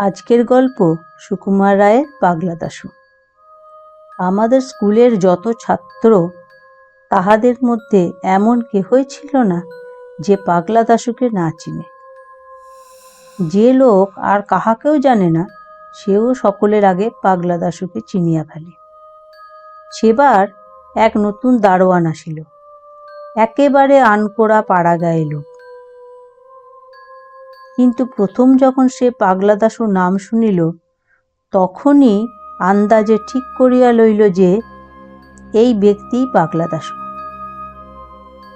আজকের গল্প সুকুমার রায়ের পাগলা দাশু। আমাদের স্কুলের যত ছাত্র, তাহাদের মধ্যে এমন কেহই ছিল না যে পাগলা দাশুকে না চিনে। যে লোক আর কাহাকেও জানে না, সেও সকলের আগে পাগলা দাশুকে চিনিয়া ফেলে। সেবার এক নতুন দারোয়ান আসিল। একেবারে আনকোড়া পাড়া গায়ে লোক। কিন্তু প্রথম যখন সে পাগলা দাশুর নাম শুনিল, তখনই আন্দাজে ঠিক করিয়া লইল যে, এই ব্যক্তিই পাগলা দাশু।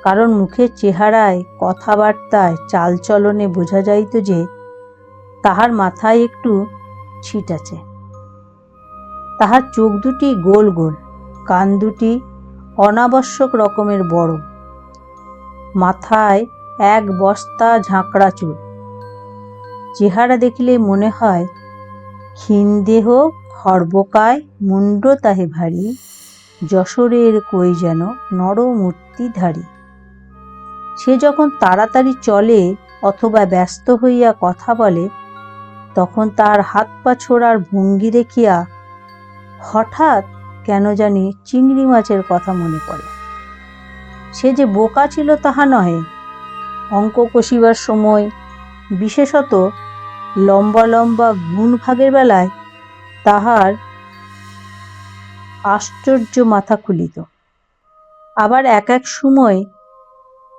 কারণ মুখের চেহারায় কথাবার্তায় চালচলনে বোঝা যাইত যে, তাহার মাথায় একটু ছিট আছে। তাহার চোখ দুটি গোল গোল, কান দুটি অনাবশ্যক রকমের বড়। মাথায় এক বস্তা ঝাঁকড়া চুল। চেহারা দেখিলে মনে হয়, ক্ষীণ দেহ খর্বকায় মুন্ড তাহে ভারী, যশোরের কই যেন নরমূর্তিধারী। সে যখন তাড়াতাড়ি চলে অথবা ব্যস্ত হইয়া কথা বলে, তখন তার হাত পা ছোড়ার ভঙ্গি দেখিয়া হঠাৎ কেন জানি চিংড়ি মাছের কথা মনে পড়ে। সে যে বোকা ছিল তাহা নহে। অঙ্ক কষিবার সময়, বিশেষত লম্বা লম্বা গুণ ভাগের বেলায় তাহার আশ্চর্য মাথা খুলিত। আবার এক এক সময়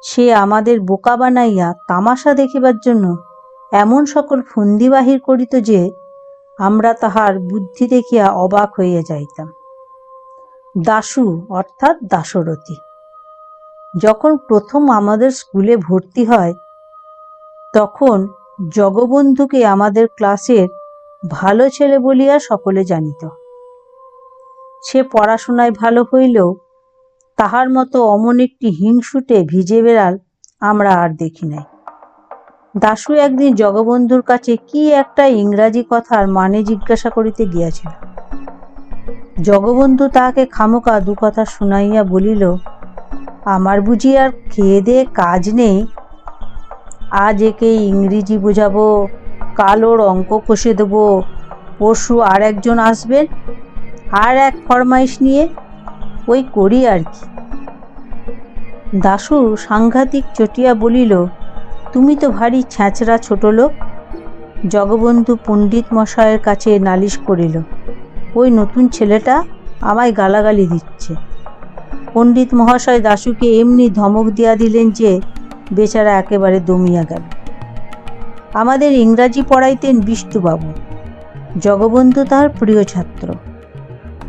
সে আমাদের বোকা বানাইয়া তামাশা দেখিবার জন্য এমন সকল ফন্দি বাহির করিত যে আমরা তাহার বুদ্ধি দেখিয়া অবাক হইয়া যাইতাম। দাশু অর্থাৎ দাশরথী যখন প্রথম আমাদের স্কুলে ভর্তি হয়, তখন জগবন্ধুকে আমাদের ক্লাসের ভালো ছেলে বলিয়া সকলে জানিত। সে পড়াশোনায় ভালো হইলেও তাহার মতো অমন একটি হিংসুটে ভিজে বেড়াল আমরা আর দেখি নাই। দাশু একদিন জগবন্ধুর কাছে কি একটা ইংরাজি কথার মানে জিজ্ঞাসা করিতে গিয়াছিল। জগবন্ধু তাহাকে খামোকা দু কথা শুনাইয়া বলিল, আমার বুঝি আর খেয়ে দিয়ে কাজ নেই? আজ একে ইংরেজি বোঝাবো, কাল ওর অঙ্ক কষে দেবো। পরশু আর একজন আসবেন আর এক ফরমাইশ নিয়ে। ওই করি আর কি। দাশু সাংঘাতিক চটিয়া বলিল, তুমি তো ভারী ছ্যাঁচড়া ছোট লোক। জগবন্ধু পণ্ডিত মশায়ের কাছে নালিশ করিল, ওই নতুন ছেলেটা আমায় গালাগালি দিচ্ছে। পণ্ডিত মহাশয় দাশুকে এমনি ধমক দিয়া দিলেন যে বেচারা একেবারে দমিয়া গেল। আমাদের ইংরাজি পড়াইতেন বিষ্টুবাবু জগবন্ধু তাহার প্রিয় ছাত্র।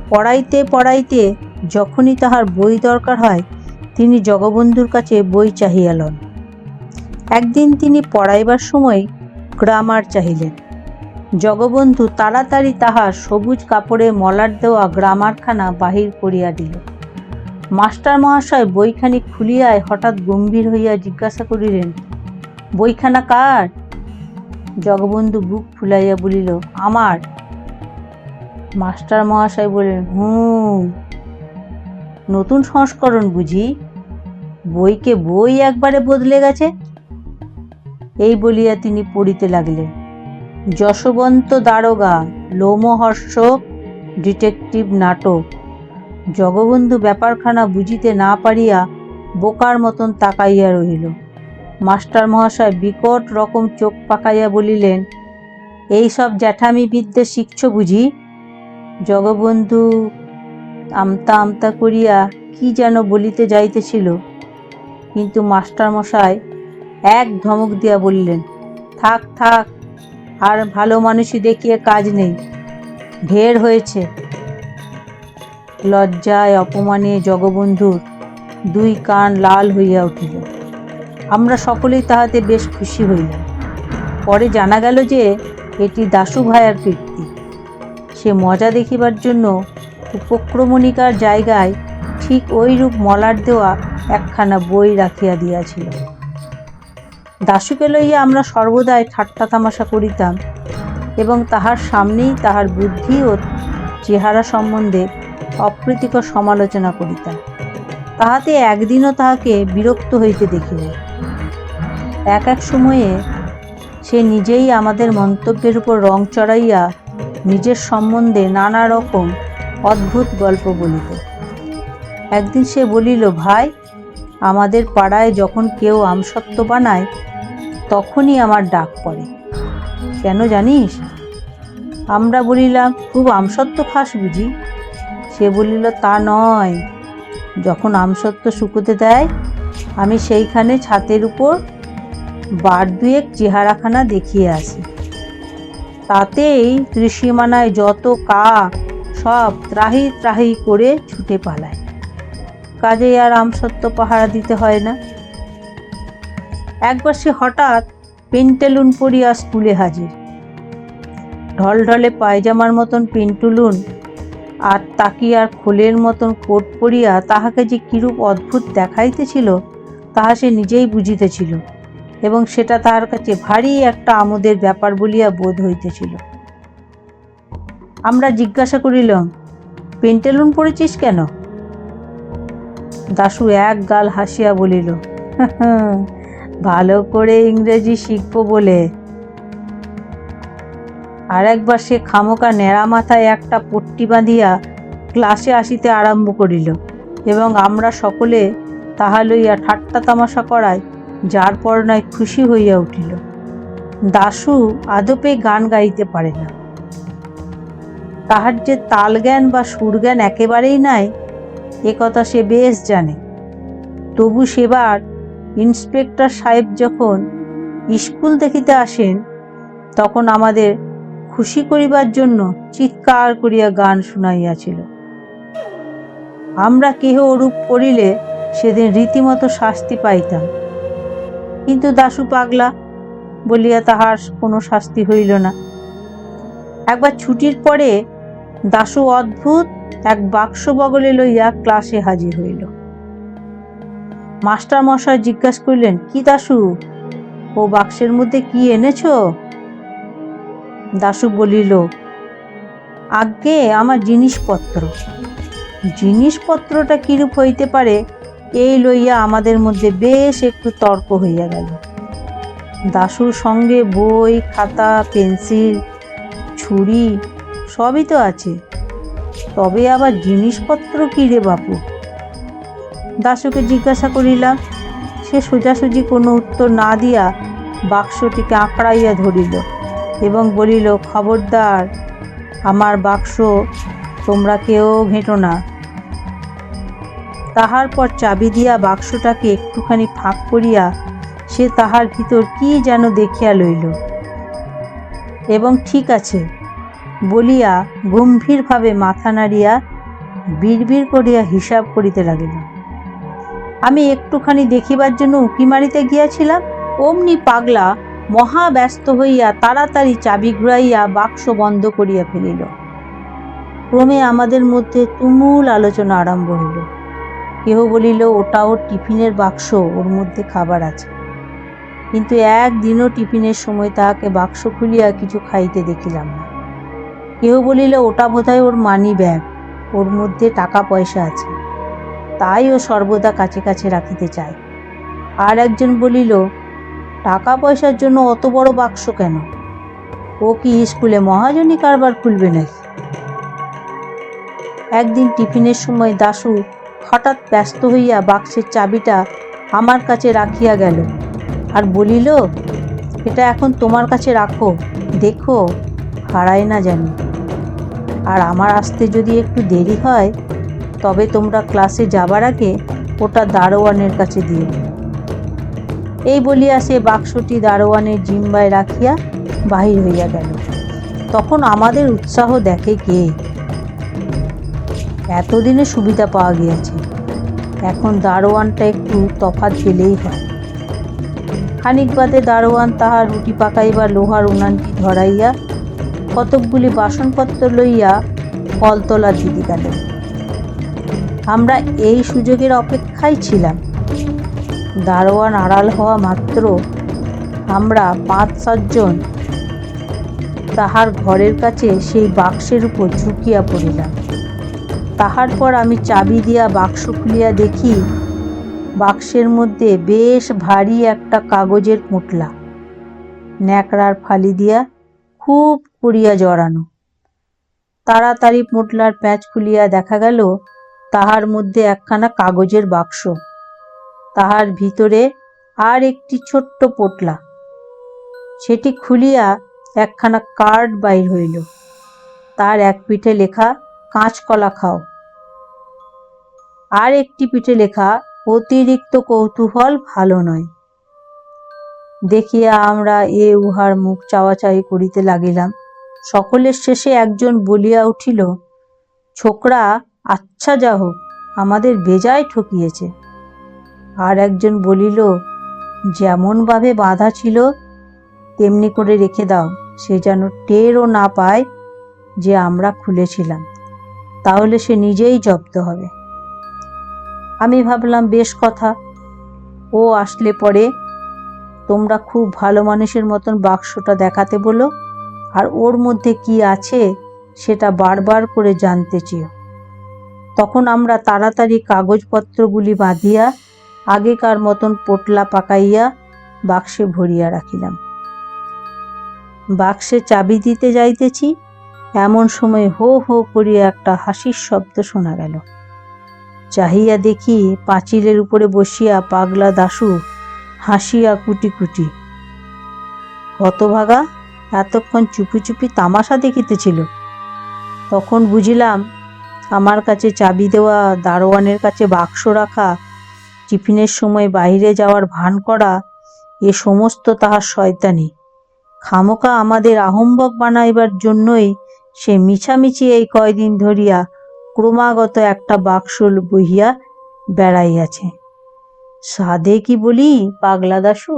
পড়াইতে পড়াইতে যখনই তাহার বই দরকার হয়, তিনি জগবন্ধুর কাছে বই চাহিয়া লন। একদিন তিনি পড়াইবার সময় গ্রামার চাহিলেন। জগবন্ধু তাড়াতাড়ি তাহার সবুজ কাপড়ে মলার দেওয়া গ্রামারখানা বাহির করিয়া দিল। মাস্টার মহাশয় বইখানি খুলিয়ায় হঠাৎ গম্ভীর হইয়া জিজ্ঞাসা করিলেন, বইখানা কার? জগবন্ধু বুক ফুলাইয়া বলিল, আমার। মাস্টার মহাশয় বললেন, হুম, নতুন সংস্করণ বুঝি। বইকে বই একবারে বদলে গেছে? এই বলিয়া তিনি পড়িতে লাগলেন। যশবন্ত দারোগা, লোমহর্ষক ডিটেকটিভ নাটক। জগবন্ধু ব্যাপারখানা বুঝিতে না পারিয়া বোকার মতন তাকাইয়া রহিল। মাস্টার মহাশয় বিকট রকম চোখ পাকাইয়া বলিলেন, এই সব জ্যাঠামি বিদ্যে শিখছ বুঝি? জগবন্ধু আমতা আমতা করিয়া কি যেন বলিতে যাইতেছিল। কিন্তু মাস্টার মশাই এক ধমক দিয়া বললেন, থাক থাক, আর ভালো মানুষই দেখিয়ে কাজ নেই। ঢের হয়েছে। লজ্জায় অপমানে জগবন্ধুর দুই কান লাল হইয়া উঠিল। আমরা সকলেই তাহাতে বেশ খুশি হইলাম। পরে জানা গেল যে এটি দাশু ভায়ার কীর্তি। সে মজা দেখিবার জন্য উপক্রমণিকার জায়গায় ঠিক ওইরূপ মলার দেওয়া একখানা বই রাখিয়া দিয়াছিল। দাশুকে লইয়া আমরা সর্বদাই ঠাট্টা তামাশা করিতাম এবং তাহার সামনেই তাহার বুদ্ধি ও চেহারা সম্বন্ধে অপ্রীতিকর সমালোচনা করিতাম তাহাতে একদিনও তাহাকে বিরক্ত হইতে দেখিব এক এক সময়ে সে নিজেই আমাদের মন্তব্যের উপর রং চড়াইয়া নিজের সম্বন্ধে নানা রকম অদ্ভুত গল্প বলিত। একদিন সে বলিল, ভাই, আমাদের পাড়ায় যখন কেউ আমসত্ত্ব বানায়, তখনই আমার ডাক পড়ে। কেন জানিস? আমরা বলিলাম, খুব আমসত্ত্ব খাস বুঝি। সে বলিল, তা নয়। যখন আমসত্ত্ব শুকোতে দেয়, আমি সেইখানে ছাতের উপর বার দুয়েক চেহারাখানা দেখিয়ে আসি। তাতেই ত্রিসীমানায় যত কাক সব ত্রাহি ত্রাহি করে ছুটে পালায়। কাজেই আর আমসত্ত্ব পাহারা দিতে হয় না। একবার সে হঠাৎ পেন্টেলুন পরিয়া স্কুলে হাজির। ঢলঢলে পায়জামার মতন পেন্টুলুন আর তাকিয়ার খোলের মতন কোট পরিয়া তাহাকে যে কিরূপ অদ্ভুত দেখাইতেছিল, তাহা সে নিজেই বুঝিতেছিল এবং সেটা তাহার কাছে ভারী একটা আমোদের ব্যাপার বলিয়া বোধ হইতেছিল। আমরা জিজ্ঞাসা করিলাম, পেন্টেলুন পড়েছিস কেন? দাশু এক গাল হাসিয়া বলিল ভালো করে ইংরেজি শিখব বলে। আর একবার সে খামোকা ন্যাড়া মাথায় একটা পট্টি বাঁধিয়া ক্লাসে আসিতে আরম্ভ করিল, এবং আমরা সকলে তাহা লইয়া ঠাট্টা তামাশা করায় যার পর নয় খুশি হইয়া উঠিল। দাশু আদপে গান গাইতে পারে না। তাহার যে তাল জ্ঞান বা সুর জ্ঞান একেবারেই নাই, এ কথা সে বেশ জানে। তবু সেবার ইন্সপেক্টর সাহেব যখন স্কুল দেখিতে আসেন, তখন আমাদের খুশি করিবার জন্য চিৎকার করিয়া গান শুনাইয়াছিল। আমরা কেহ ওরূপ করিলে সেদিন রীতিমতো শাস্তি পাইতাম। কিন্তু দাশু পাগলা বলিয়া তাহার কোনো শাস্তি হইল না। একবার ছুটির পরে দাশু অদ্ভুত এক বাক্স বগলে লইয়া ক্লাসে হাজির হইল। মাস্টার মশাই জিজ্ঞাসা করিলেন, কি দাশু, ও বাক্সের মধ্যে কি এনেছো? দাশু বলিল আগে আমার জিনিসপত্র। জিনিসপত্রটা কিরূপ হইতে পারে, এই লইয়া আমাদের মধ্যে বেশ একটু তর্ক হইয়া গেল। দাশুর সঙ্গে বই, খাতা, পেন্সিল, ছুরি সবই তো আছে। তবে আবার জিনিসপত্র কী রে বাপু? দাশুকে জিজ্ঞাসা করিলাম। সে সোজাসুজি কোনো উত্তর না দিয়া বাক্সটিকে আঁকড়াইয়া ধরিল। এবং বলিল, খবরদার, আমার বাক্স তোমরা কেউ ঘেঁটো না। তাহার পর চাবি দিয়া বাক্সটাকে একটুখানি ফাঁক করিয়া সে তাহার ভিতর কি যেন দেখিয়া লইল। এবং ঠিক আছে, বলিয়া গম্ভীরভাবে মাথা নাড়িয়া বিড়বিড় করিয়া হিসাব করিতে লাগিল। আমি একটুখানি দেখিবার জন্য উঁকি মারিতে গিয়াছিলাম, অমনি পাগলা মহা ব্যস্ত হইয়া তাড়াতাড়ি চাবি ঘুরাইয়া বাক্স বন্ধ করিয়া ফেলিল। ক্রমে আমাদের মধ্যে তুমুল আলোচনা আরম্ভ হইল। কেহ বলিল ওটা ওর টিফিনের বাক্স, ওর মধ্যে খাবার আছে। কিন্তু একদিনও টিফিনের সময় তাহাকে বাক্স খুলিয়া কিছু খাইতে দেখিলাম না। কেহ বলিল, ওটা বোধহয় ওর মানি ব্যাগ, ওর মধ্যে টাকা পয়সা আছে। তাই ও সর্বদা কাছে কাছে রাখিতে চায়। আর একজন বলিল টাকা পয়সার জন্য অত বড় বাক্স কেন? ও কি স্কুলে মহাজনী কারবার খুলবে নাকি? একদিন টিফিনের সময় দাশু হঠাৎ ব্যস্ত হইয়া বাক্সের চাবিটা আমার কাছে রাখিয়া গেল আর বলিল, এটা এখন তোমার কাছে রাখো, দেখো, হারায় না জানি আর আমার আসতে যদি একটু দেরি হয়, তবে তোমরা ক্লাসে যাবার আগে ওটা দারোয়ানের কাছে দিও। এই বলিয়া সে বাক্সটি দারোয়ানের জিম্বায় রাখিয়া বাহির হইয়া গেল। তখন আমাদের উৎসাহ দেখে কে? এতদিনে সুবিধা পাওয়া গিয়েছে। এখন দারোয়ানটা একটু তফাৎ পেলেই হয়। খানিক বাদে দারোয়ান তাহার রুটি পাকাইবার লোহার উনানটি ধরাইয়া কতকগুলি বাসনপত্র লইয়া কলতলা দিদি গেলেন আমরা এই সুযোগের অপেক্ষায় ছিলাম। দারোয়ান আড়াল হওয়া মাত্র আমরা পাঁচ সাতজন তাহার ঘরের কাছে সেই বাক্সের উপর ঝুঁকিয়া পড়িলাম। তাহার পর আমি চাবি দিয়া বাক্স খুলিয়া দেখি বাক্সের মধ্যে বেশ ভারী একটা কাগজের পুঁটলা। ন্যাকড়ার ফালি দিয়া খুব করিয়া জড়ানো। তাড়াতাড়ি পোটলার প্যাঁচ খুলিয়া দেখা গেল, তাহার মধ্যে একখানা কাগজের বাক্স। তাহার ভিতরে আর একটি ছোট্ট পোটলা। সেটি খুলিয়া একখানা কার্ড বাইর হইল। তার এক পিঠে লেখা কাঁচকলা খাও। আর একটি পিঠে লেখা, অতিরিক্ত কৌতূহল ভালো নয়। দেখিয়া আমরা এ উহার মুখ চাওয়াচাই করিতে লাগিলাম। সকলের শেষে একজন বলিয়া উঠিল, ছোকরা আচ্ছা যা হোক, আমাদের বেজায় ঠকিয়েছে। আর একজন বলিল যেমনভাবে বাঁধা ছিল, তেমনি করে রেখে দাও। সে যেন টেরও না পায় যে আমরা খুলেছিলাম। তাহলে সে নিজেই জব্দ হবে। আমি ভাবলাম, বেশ কথা। ও আসলে পরে তোমরা খুব ভালো মানুষের মতন বাক্সটা দেখাতে বলো, আর ওর মধ্যে কি আছে সেটা বারবার করে জানতে চেয়েও। তখন আমরা তাড়াতাড়ি কাগজপত্রগুলি বাঁধিয়া আগেকার মতন পোটলা পাকাইয়া বাক্সে ভরিয়া রাখিলাম। বাক্সে চাবি দিতে যাইতেছি, এমন সময় হো হো করিয়া একটা হাসির শব্দ শোনা গেল। চাহিয়া দেখি পাঁচিলের উপরে বসিয়া পাগলা দাশু হাসিয়া কুটি কুটি। হতভাগা, এতক্ষণ চুপি চুপি তামাশা দেখিতেছিল। তখন বুঝিলাম, আমার কাছে চাবি দেওয়া দারোয়ানের কাছে বাক্স রাখা টিফিনের সময় বাইরে যাওয়ার ভান করা, এ সমস্ত তাহার শয়তানি। খামোকা আমাদের আহম্বক বানাইবার জন্যই সে মিছামিছি এই কয়দিন ধরিয়া ক্রমাগত একটা বাক্সল বহিয়া বেড়াইয়াছে। সাধে কি বলি, পাগলা দাশু